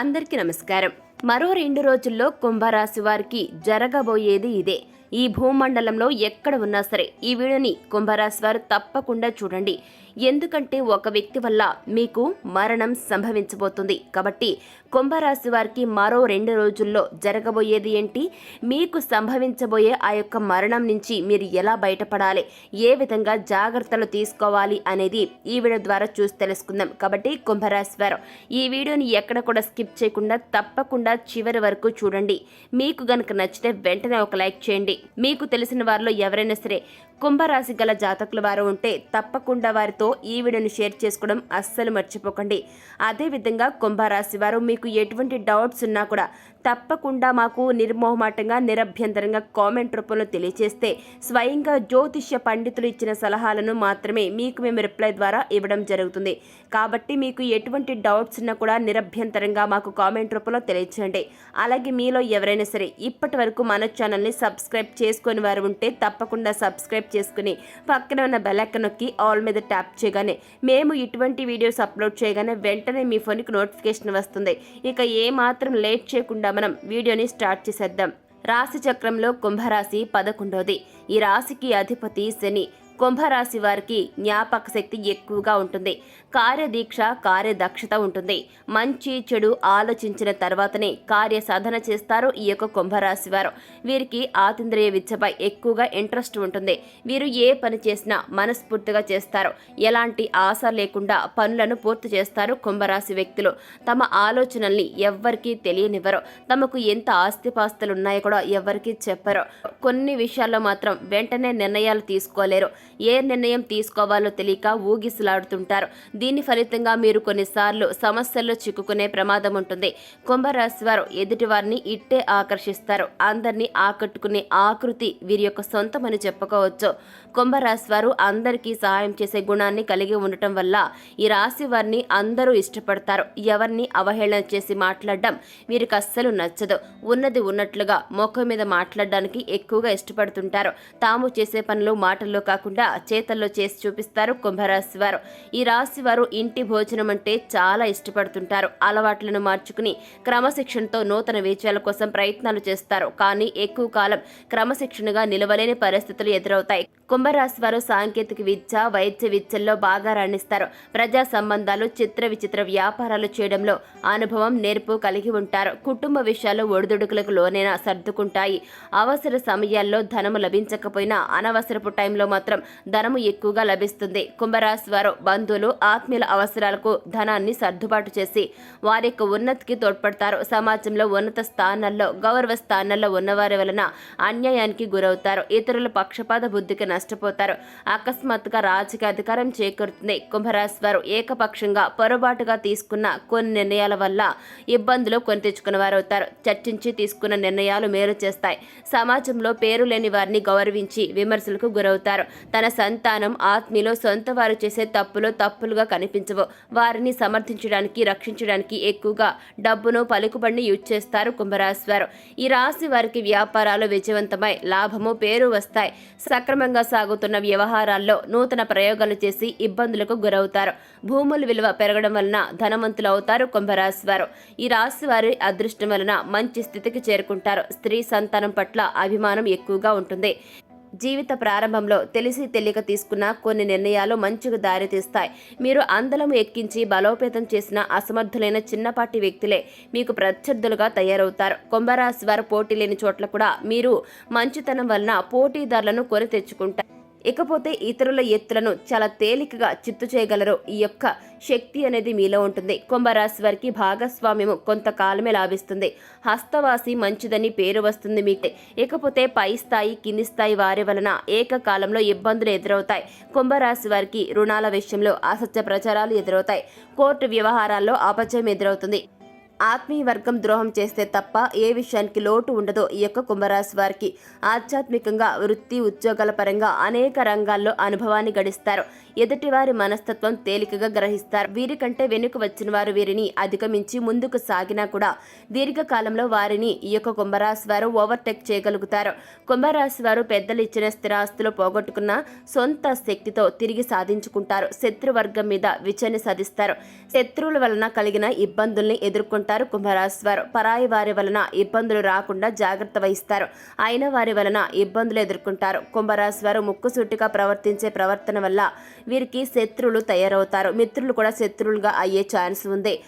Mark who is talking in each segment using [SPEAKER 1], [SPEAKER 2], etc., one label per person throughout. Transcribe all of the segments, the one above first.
[SPEAKER 1] అందరికీ నమస్కారం. మరో రెండు రోజుల్లో కుంభరాశి వారికి జరగబోయేది ఇదే. ఈ భూమండలంలో ఎక్కడ ఉన్నా సరే ఈ వీడియోని కుంభరాశి వారు తప్పకుండా చూడండి. ఎందుకంటే ఒక వ్యక్తి వల్ల మీకు మరణం సంభవించబోతుంది. కాబట్టి కుంభరాశి వారికి మరో రెండు రోజుల్లో జరగబోయేది ఏంటి? మీకు సంభవించబోయే ఆ యొక్క మరణం నుంచి మీరు ఎలా బయటపడాలి? ఏ విధంగా జాగ్రత్తలు తీసుకోవాలి అనేది ఈ వీడియో ద్వారా చూసి తెలుసుకుందాం. కాబట్టి కుంభరాశి వారు ఈ వీడియోని ఎక్కడ కూడా స్కిప్ చేయకుండా తప్పకుండా చివరి వరకు చూడండి. మీకు గనక నచ్చితే వెంటనే ఒక లైక్ చేయండి. మీకు తెలిసిన వారిలో ఎవరైనా సరే కుంభరాశి గల జాతకుల వారు ఉంటే తప్పకుండా వారితో ఈ వీడియోని షేర్ చేసుకోవడం అస్సలు మర్చిపోకండి. అదేవిధంగా కుంభరాశి వారు మీకు ఎటువంటి డౌట్స్ ఉన్నా కూడా తప్పకుండా మాకు నిర్మోహమాటంగా నిరభ్యంతరంగా కామెంట్ రూపంలో తెలియజేస్తే స్వయంగా జ్యోతిష్య పండితులు ఇచ్చిన సలహాలను మాత్రమే మీకు మేము రిప్లై ద్వారా ఇవ్వడం జరుగుతుంది. కాబట్టి మీకు ఎటువంటి డౌట్స్ ఉన్నా కూడా నిరభ్యంతరంగా మాకు కామెంట్ రూపంలో తెలియచేయండి. అలాగే మీలో ఎవరైనా సరే ఇప్పటి వరకు మన ఛానల్ని సబ్స్క్రైబ్ చేసుకొని వారు ఉంటే తప్పకుండా సబ్స్క్రైబ్ చేసుకుని పక్కన ఉన్న బెల్ నొక్కి ఆల్ మీద ట్యాప్ చేయగానే మేము ఇటువంటి వీడియోస్ అప్లోడ్ చేయగానే వెంటనే మీ ఫోన్కి నోటిఫికేషన్ వస్తుంది. ఇక ఏ మాత్రం లేట్ చేయకుండా మనం వీడియోని స్టార్ట్ చేసేద్దాం. రాశి చక్రంలో కుంభరాశి పదకొండోది. ఈ రాశికి అధిపతి శని. కుంభరాశి వారికి జ్ఞాపక శక్తి ఎక్కువగా ఉంటుంది. కార్యదీక్ష కార్యదక్షత ఉంటుంది. మంచి చెడు ఆలోచించిన తర్వాతనే కార్య సాధన చేస్తారు ఈ యొక్క కుంభరాశి వారు. వీరికి ఆతింద్రియ విద్యపై ఎక్కువగా ఇంట్రెస్ట్ ఉంటుంది. వీరు ఏ పని చేసినా మనస్ఫూర్తిగా చేస్తారు. ఎలాంటి ఆశ లేకుండా పనులను పూర్తి చేస్తారు కుంభరాశి వ్యక్తులు. తమ ఆలోచనల్ని ఎవ్వరికీ తెలియనివ్వరు. తమకు ఎంత ఆస్తిపాస్తులు ఉన్నాయో కూడా ఎవ్వరికీ చెప్పరు. కొన్ని విషయాల్లో మాత్రం వెంటనే నిర్ణయాలు తీసుకోలేరు. ఏ నిర్ణయం తీసుకోవాలో తెలియక ఊగిసలాడుతుంటారు. దీని ఫలితంగా మీరు కొన్నిసార్లు సమస్యల్లో చిక్కుకునే ప్రమాదం ఉంటుంది. కుంభరాశి వారు ఎదుటి వారిని ఇట్టే ఆకర్షిస్తారు. అందరినీ ఆకట్టుకునే ఆకృతి వీరి యొక్క సొంతమని చెప్పుకోవచ్చు. కుంభరాశి వారు అందరికీ సహాయం చేసే గుణాన్ని కలిగి ఉండటం వల్ల ఈ రాశి వారిని అందరూ ఇష్టపడతారు. ఎవరిని అవహేళన చేసి మాట్లాడడం వీరికి అస్సలు నచ్చదు. ఉన్నది ఉన్నట్లుగా ముఖం మీద మాట్లాడడానికి ఎక్కువగా ఇష్టపడుతుంటారు. తాము చేసే పనులు మాటల్లో కాకుండా చేతల్లో చేసి చూపిస్తారు కుంభరాశి వారు. ఈ రాశి వారు ఇంటి భోజనం అంటే చాలా ఇష్టపడుతుంటారు. అలవాట్లను మార్చుకుని క్రమశిక్షణతో నూతన విజయాల కోసం ప్రయత్నాలు చేస్తారు. కానీ ఎక్కువ కాలం క్రమశిక్షణగా నిలవలేని పరిస్థితులు ఎదురవుతాయి. కుంభరాశి వారు సాంకేతిక విద్య వైద్య విద్యల్లో బాగా రాణిస్తారు. ప్రజా సంబంధాలు చిత్ర విచిత్ర వ్యాపారాలు చేయడంలో అనుభవం నేర్పు కలిగి ఉంటారు. కుటుంబ విషయాలు ఒడిదుడుకులకు లోనైనా సర్దుకుంటాయి. అవసర సమయాల్లో ధనము లభించకపోయినా అనవసరపు టైంలో మాత్రం ధనము ఎక్కువగా లభిస్తుంది. కుంభరాశి వారు బంధువులు ఆత్మీయుల అవసరాలకు ధనాన్ని సర్దుబాటు చేసి వారి యొక్క ఉన్నతికి తోడ్పడతారు. సమాజంలో ఉన్నత స్థానాల్లో గౌరవ స్థానాల్లో ఉన్నవారి వలన అన్యాయానికి గురవుతారు. ఇతరుల పక్షపాత బుద్ధికి నష్టపోతారు. అకస్మాత్తుగా రాజకీయ అధికారం చేకూరుతుంది. కుంభరాశి వారు ఏకపక్షంగా పొరపాటుగా తీసుకున్న కొన్ని నిర్ణయాల వల్ల ఇబ్బందులు కొని తెచ్చుకున్న వారు అవుతారు చర్చించి తీసుకున్న నిర్ణయాలు మేలు చేస్తాయి. సమాజంలో పేరు లేని వారిని గౌరవించి విమర్శలకు గురవుతారు. తన సంతానం ఆత్మీయులు సొంత వారు చేసే తప్పులు తప్పులుగా కనిపించవు. వారిని సమర్థించడానికి రక్షించడానికి ఎక్కువగా డబ్బును పలుకుబడిని యూజ్ చేస్తారు కుంభరాశి వారు. ఈ రాశి వారికి వ్యాపారాలు విజయవంతమై లాభము పేరు వస్తాయి. సక్రమంగా సాగుతున్న వ్యవహారాల్లో నూతన ప్రయోగాలు చేసి ఇబ్బందులకు గురవుతారు. భూముల విలువ పెరగడం వలన ధనవంతులు అవుతారు కుంభరాశి వారు ఈ రాశి వారి అదృష్టం వలన మంచి స్థితికి చేరుకుంటారు. స్త్రీ సంతానం పట్ల అభిమానం ఎక్కువగా ఉంటుంది. జీవిత ప్రారంభంలో తెలిసి తెలియక తీసుకున్న కొన్ని నిర్ణయాలు మంచిగా దారితీస్తాయి. మీరు అందలం ఎక్కించి బలోపేతం చేసిన అసమర్థులైన చిన్నపాటి వ్యక్తులే మీకు ప్రత్యర్థులుగా తయారవుతారు. కుంభరాశి వారు పోటీ లేని చోట్ల కూడా మీరు మంచితనం వలన పోటీదారులను కొని తెచ్చుకుంటారు. ఇకపోతే ఇతరుల ఎత్తులను చాలా తేలికగా చిత్తు చేయగలరు. ఈ యొక్క శక్తి అనేది మీలో ఉంటుంది. కుంభరాశి వారికి భాగస్వామ్యము కొంతకాలమే లాభిస్తుంది. హస్తవాసి మంచిదని పేరు వస్తుంది మీకు. ఇకపోతే పై స్థాయి కింది స్థాయి వారి వలన ఏకకాలంలో ఇబ్బందులు ఎదురవుతాయి. కుంభరాశి వారికి రుణాల విషయంలో అసత్య ప్రచారాలు ఎదురవుతాయి. కోర్టు వ్యవహారాల్లో అపజయం ఎదురవుతుంది. ఆత్మీయ వర్గం ద్రోహం చేస్తే తప్ప ఏ విషయానికి లోటు ఉండదో ఈ యొక్క కుంభరాశి వారికి ఆధ్యాత్మికంగా వృత్తి ఉద్యోగాల పరంగా అనేక రంగాల్లో అనుభవాన్ని గడిస్తారు. ఎదుటివారి మనస్తత్వం తేలికగా గ్రహిస్తారు. వీరికంటే వెనుక వచ్చిన వారు వీరిని అధిగమించి ముందుకు సాగినా కూడా దీర్ఘకాలంలో వారిని ఈ యొక్క కుంభరాశి వారు ఓవర్టేక్ చేయగలుగుతారు. కుంభరాశి వారు పెద్దలు ఇచ్చిన స్థిరాస్తులు పోగొట్టుకున్న సొంత శక్తితో తిరిగి సాధించుకుంటారు. శత్రువర్గం మీద విజయాన్ని సాధిస్తారు. శత్రువుల వలన కలిగిన ఇబ్బందుల్ని ఎదుర్కొంటారు. కుంభరాశి వారు పరాయి వారి వలన ఇబ్బందులు రాకుండా జాగ్రత్త వహిస్తారు. అయిన వారి వలన ఇబ్బందులు ఎదుర్కొంటారు. కుంభరాశి వారు ముక్కుసూటిగా ప్రవర్తించే ప్రవర్తన వల్ల వీరికి శత్రువులు తయారవుతారు. మిత్రులు కూడా శత్రువులుగా అయ్యే ఛాన్స్ ఉంది.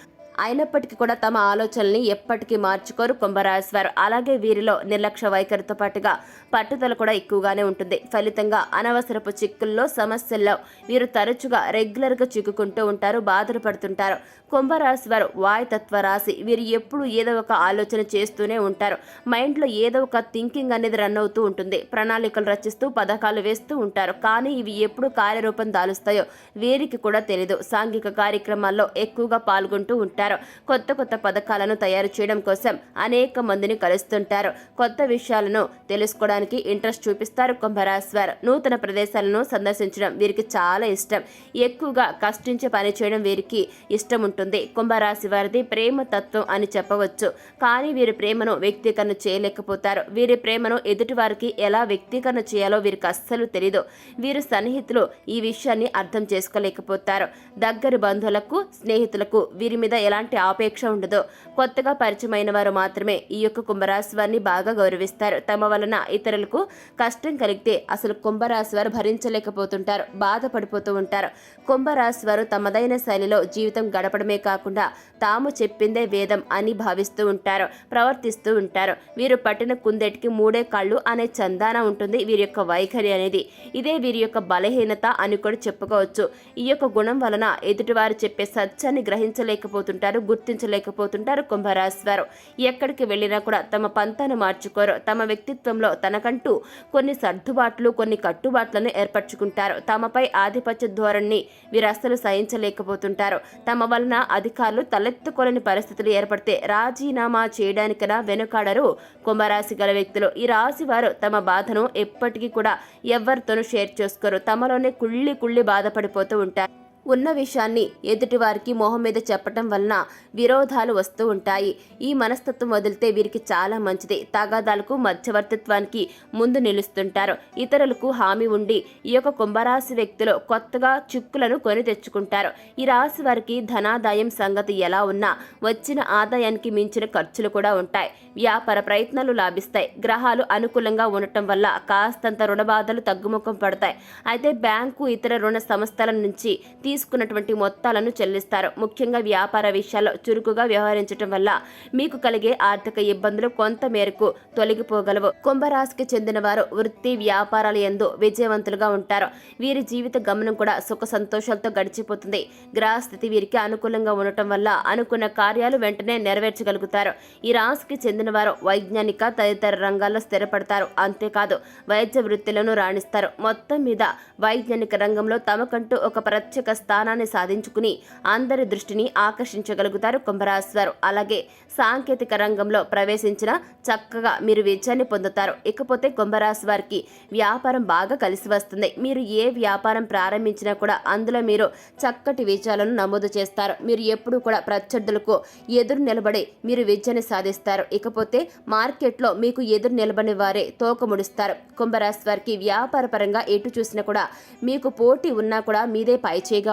[SPEAKER 1] అయినప్పటికీ కూడా తమ ఆలోచనల్ని ఎప్పటికీ మార్చుకోరు కుంభరాశివారు అలాగే వీరిలో నిర్లక్ష్య వైఖరితో పాటుగా పట్టుదల కూడా ఎక్కువగానే ఉంటుంది. ఫలితంగా అనవసరపు చిక్కుల్లో సమస్యల్లో వీరు తరచుగా రెగ్యులర్గా చిక్కుకుంటూ ఉంటారు బాధలు పడుతుంటారు. కుంభరాశి వారు వాయుతత్వ రాశి వీరు ఎప్పుడు ఏదో ఒక ఆలోచన చేస్తూనే ఉంటారు. మైండ్లో ఏదో ఒక థింకింగ్ అనేది రన్ అవుతూ ఉంటుంది. ప్రణాళికలు రచిస్తూ పథకాలు వేస్తూ ఉంటారు. కానీ ఇవి ఎప్పుడు కార్యరూపం దాలుస్తాయో వీరికి కూడా తెలీదు. సాంఘిక కార్యక్రమాల్లో ఎక్కువగా పాల్గొంటూ ఉంటారు. కొత్త కొత్త పథకాలను తయారు చేయడం కోసం అనేక మందిని కలుస్తుంటారు. కొత్త విషయాలను తెలుసుకోవడానికి ఇంట్రెస్ట్ చూపిస్తారు కుంభరాశి వారు నూతన ప్రదేశాలను సందర్శించడం వీరికి చాలా ఇష్టం. ఎక్కువగా కష్టించి పని చేయడం వీరికి ఇష్టం ఉంటుంది. కుంభరాశి వారిది ప్రేమ తత్వం అని చెప్పవచ్చు. కానీ వీరి ప్రేమను వ్యక్తీకరణ చేయలేకపోతారు. వీరి ప్రేమను ఎదుటివారికి ఎలా వ్యక్తీకరణ చేయాలో వీరికి అస్సలు తెలీదు. వీరు సన్నిహితులు ఈ విషయాన్ని అర్థం చేసుకోలేకపోతారు. దగ్గర బంధువులకు స్నేహితులకు వీరి మీద ఎలాంటి ఆపేక్ష ఉండదు. కొత్తగా పరిచయమైన వారు మాత్రమే ఈ యొక్క కుంభరాశి వారిని బాగా గౌరవిస్తారు. తమ వలన ఇతరులకు కష్టం కలిగితే అసలు కుంభరాశి వారు భరించలేకపోతుంటారు బాధపడిపోతూ ఉంటారు. కుంభరాశి వారు తమదైన శైలిలో జీవితం గడపడమే కాకుండా తాము చెప్పిందే వేదం అని భావిస్తూ ఉంటారు ప్రవర్తిస్తూ ఉంటారు. వీరు పట్టిన కుందెటికి మూడే కళ్ళు అనే చందాన ఉంటుంది వీరి యొక్క వైఖరి అనేది. ఇదే వీరి యొక్క బలహీనత అని కూడా చెప్పుకోవచ్చు. ఈ యొక్క గుణం వలన ఎదుటివారు చెప్పే సత్యాన్ని గ్రహించలేకపోతుంటారు. గుర్తించలేకపోతుంటారు కుంభరాశి వారు ఎక్కడికి వెళ్ళినా కూడా తమ పంతాను మార్చుకోరు. తమ వ్యక్తిత్వంలో తనకంటూ కొన్ని సర్దుబాట్లు కొన్ని కట్టుబాట్లను ఏర్పరచుకుంటారు. తమపై ఆధిపత్య ధోరణిని వీరు సహించలేకపోతుంటారు. తమ వలన అధికారులు తలెత్తుకోలేని పరిస్థితులు ఏర్పడితే రాజీనామా చేయడానికైనా వెనుకాడరు కుంభరాశి గల వ్యక్తులు. ఈ రాశి వారు తమ బాధను ఎప్పటికీ కూడా ఎవరితోనూ షేర్ చేసుకోరు. తమలోనే కుళ్ళి కుళ్ళి బాధపడిపోతూ ఉంటారు. ఉన్న విషయాన్ని ఎదుటివారికి మొహం మీద చెప్పటం వలన విరోధాలు వస్తూ ఉంటాయి. ఈ మనస్తత్వం వదిలితే వీరికి చాలా మంచిది. తగాదాలకు మధ్యవర్తిత్వానికి ముందు నిలుస్తుంటారు. ఇతరులకు హామీ ఉండి ఈ యొక్క కుంభరాశి వ్యక్తులు కొత్తగా చిక్కులను కొని తెచ్చుకుంటారు. ఈ రాశి వారికి ధనాదాయం సంగతి ఎలా ఉన్నా వచ్చిన ఆదాయానికి మించిన ఖర్చులు కూడా ఉంటాయి. వ్యాపార ప్రయత్నాలు లాభిస్తాయి. గ్రహాలు అనుకూలంగా ఉండటం వల్ల కాస్తంత రుణబాధలు తగ్గుముఖం పడతాయి. అయితే బ్యాంకు ఇతర రుణ సంస్థల నుంచి తీసుకున్నటువంటి మొత్తాలను చెల్లిస్తారు. ముఖ్యంగా వ్యాపార విషయాల్లో చురుకుగా వ్యవహరించడం వల్ల మీకు కలిగే ఆర్థిక ఇబ్బందులు కొంత మేరకు తొలగిపోగలవు. కుంభరాశికి చెందిన వారు వృత్తి వ్యాపారాల ఎందు విజయవంతులుగా ఉంటారు. వీరి జీవిత గమనం కూడా సుఖ సంతోషాలతో గడిచిపోతుంది. గ్రహస్థితి వీరికి అనుకూలంగా ఉండటం వల్ల అనుకున్న కార్యాలు వెంటనే నెరవేర్చగలుగుతారు. ఈ రాశికి చెందిన వారు వైజ్ఞానిక తదితర రంగాల్లో స్థిరపడతారు. అంతేకాదు వైద్య వృత్తిలను రాణిస్తారు. మొత్తం మీద వైజ్ఞానిక రంగంలో తమకంటూ ఒక ప్రత్యేక స్థానాన్ని సాధించుకుని అందరి దృష్టిని ఆకర్షించగలుగుతారు కుంభరాశివారు. అలాగే సాంకేతిక రంగంలో ప్రవేశించిన చక్కగా మీరు విజయాన్ని పొందుతారు. ఇకపోతే కుంభరాశి వారికి వ్యాపారం బాగా కలిసి వస్తుంది. మీరు ఏ వ్యాపారం ప్రారంభించినా కూడా అందులో మీరు చక్కటి విజయాలను నమోదు చేస్తారు. మీరు ఎప్పుడూ కూడా ప్రత్యర్థులకు ఎదురు నిలబడి మీరు విజయాన్ని సాధిస్తారు. ఇకపోతే మార్కెట్లో మీకు ఎదురు నిలబడిన వారే తోక ముడుస్తారు. కుంభరాశి వారికి వ్యాపార పరంగా ఎటు చూసినా కూడా మీకు పోటీ ఉన్నా కూడా మీదే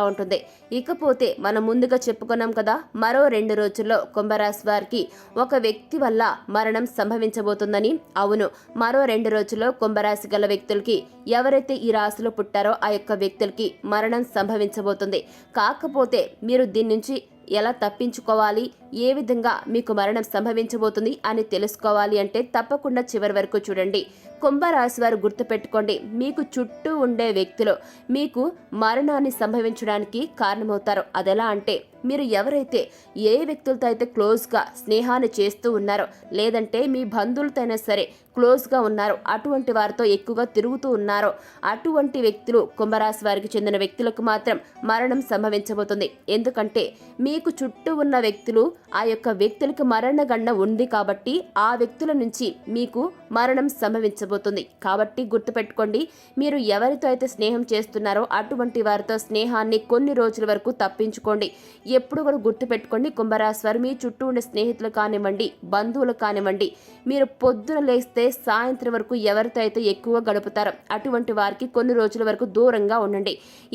[SPEAKER 1] పైచేయిగా ఉంటుంది. ఇకపోతే మనం ముందుగా చెప్పుకున్నాం కదా మరో రెండు రోజుల్లో కుంభరాశి వారికి ఒక వ్యక్తి వల్ల మరణం సంభవించబోతుందని. అవును మరో రెండు రోజుల్లో కుంభరాశి గల వ్యక్తులకి ఎవరైతే ఈ రాశిలో పుట్టారో ఆ యొక్క వ్యక్తులకి మరణం సంభవించబోతుంది. కాకపోతే మీరు దీని నుంచి ఎలా తప్పించుకోవాలి ఏ విధంగా మీకు మరణం సంభవించబోతుంది అని తెలుసుకోవాలి అంటే తప్పకుండా చివరి వరకు చూడండి. కుంభరాశి వారు గుర్తుపెట్టుకోండి. మీకు చుట్టూ ఉండే వ్యక్తులు మీకు మరణాన్ని సంభవించడానికి కారణమవుతారు. అదెలా అంటే మీరు ఎవరైతే ఏ వ్యక్తులతో అయితే క్లోజ్గా స్నేహాన్ని చేస్తూ ఉన్నారో లేదంటే మీ బంధువులతో అయినా సరే క్లోజ్గా ఉన్నారో అటువంటి వారితో ఎక్కువగా తిరుగుతూ ఉన్నారో అటువంటి వ్యక్తులు కుంభరాశి వారికి చెందిన వ్యక్తులకు మాత్రం మరణం సంభవించబోతుంది. ఎందుకంటే మీకు చుట్టూ ఉన్న వ్యక్తులు ఆ యొక్క వ్యక్తులకు మరణగండ ఉంది కాబట్టి ఆ వ్యక్తుల నుంచి మీకు మరణం సంభవించబోతుంది. కాబట్టి గుర్తుపెట్టుకోండి మీరు ఎవరితో అయితే స్నేహం చేస్తున్నారో అటువంటి వారితో స్నేహాన్ని కొన్ని రోజుల వరకు తప్పించుకోండి. ఎప్పుడు కూడా గుర్తుపెట్టుకోండి కుంభరాశి వారు మీ చుట్టూ ఉండే స్నేహితులు కానివ్వండి బంధువులు కానివ్వండి మీరు పొద్దున లేస్తే సాయంత్రం వరకు ఎవరితో అయితే ఎక్కువ గడుపుతారో అటువంటి వారికి కొన్ని రోజుల వరకు దూరంగా ఉండండి.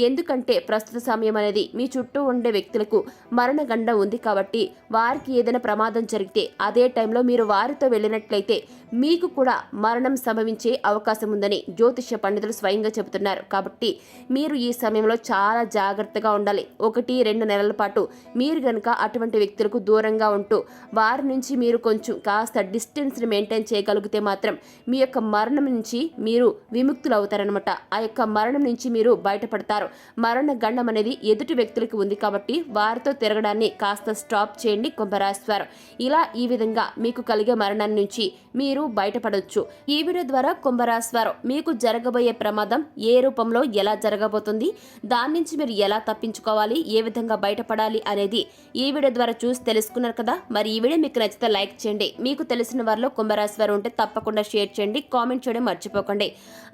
[SPEAKER 1] ఎందుకంటే ప్రస్తుత సమయం అనేది మీ చుట్టూ ఉండే వ్యక్తులకు మరణగండ ఉంది కాబట్టి వారికి ఏదైనా ప్రమాదం జరిగితే అదే టైంలో మీరు వారితో వెళ్ళినట్లయితే మీకు కూడా మరణం సంభవించే అవకాశం ఉందని జ్యోతిష్య పండితులు స్వయంగా చెబుతున్నారు. కాబట్టి మీరు ఈ సమయంలో చాలా జాగ్రత్తగా ఉండాలి. ఒకటి రెండు నెలల పాటు మీరు గనక అటువంటి వ్యక్తులకు దూరంగా ఉంటూ వారి నుంచి మీరు కొంచెం కాస్త డిస్టెన్స్ని మెయింటైన్ చేయగలిగితే మాత్రం మీ యొక్క మరణం నుంచి మీరు విముక్తులు అవుతారనమాట ఆ యొక్క మరణం నుంచి మీరు బయటపడతారు. మరణ గండం అనేది ఎదుటి వ్యక్తులకి ఉంది కాబట్టి వారితో తిరగడాన్ని కాస్త స్టాప్ చేయండి కుంభరాశివారు ఇలా ఈ విధంగా మీకు కలిగే మరణం నుంచి మీరు బయటపడవచ్చు ఈ వీడియో ద్వారా కుంభరాశివారు మీకు జరగబోయే ప్రమాదం ఏ రూపంలో ఎలా జరగబోతుంది దాని నుంచి మీరు ఎలా తప్పించుకోవాలి ఏ విధంగా బయటపడాలి అనేది ఈ వీడియో ద్వారా చూసి తెలుసుకున్నారు కదా? మరి ఈ వీడియో మీకు నచ్చితే లైక్ చేయండి. మీకు తెలిసిన వారిలో కుంభరాశి వారు ఉంటే తప్పకుండా షేర్ చేయండి కామెంట్ చేయడం మర్చిపోకండి.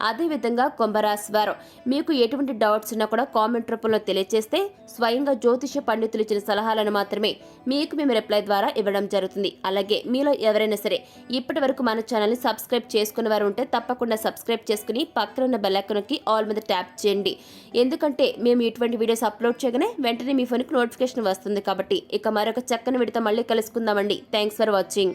[SPEAKER 1] అదేవిధంగా కుంభరాశి వారు మీకు ఎటువంటి డౌట్స్ ఉన్నా కూడా కామెంట్ రూపంలో తెలియజేస్తే స్వయంగా జ్యోతిష పండితులు ఇచ్చిన సలహాలను మాత్రమే మీకు మేము రిప్లై ద్వారా ఇవ్వడం జరుగుతుంది. అలాగే మీలో ఎవరైనా సరే ఇప్పటి వరకు మన ఛానల్ని సబ్స్క్రైబ్ చేసుకున్న వారు ఉంటే తప్పకుండా సబ్స్క్రైబ్ చేసుకుని పక్కన ఉన్న బెల్లైకన్కి ఆల్ మీద ట్యాప్ చేయండి. ఎందుకంటే మేము ఇటువంటి వీడియోస్ అప్లోడ్ చేయగానే వెంటనే మీ ఫోన్కి నోటిఫికేషన్ వస్తుంది కాబట్టి ఇక మరొక చక్కని విడితో మళ్ళీ కలుసుకుందామండి. Thanks for watching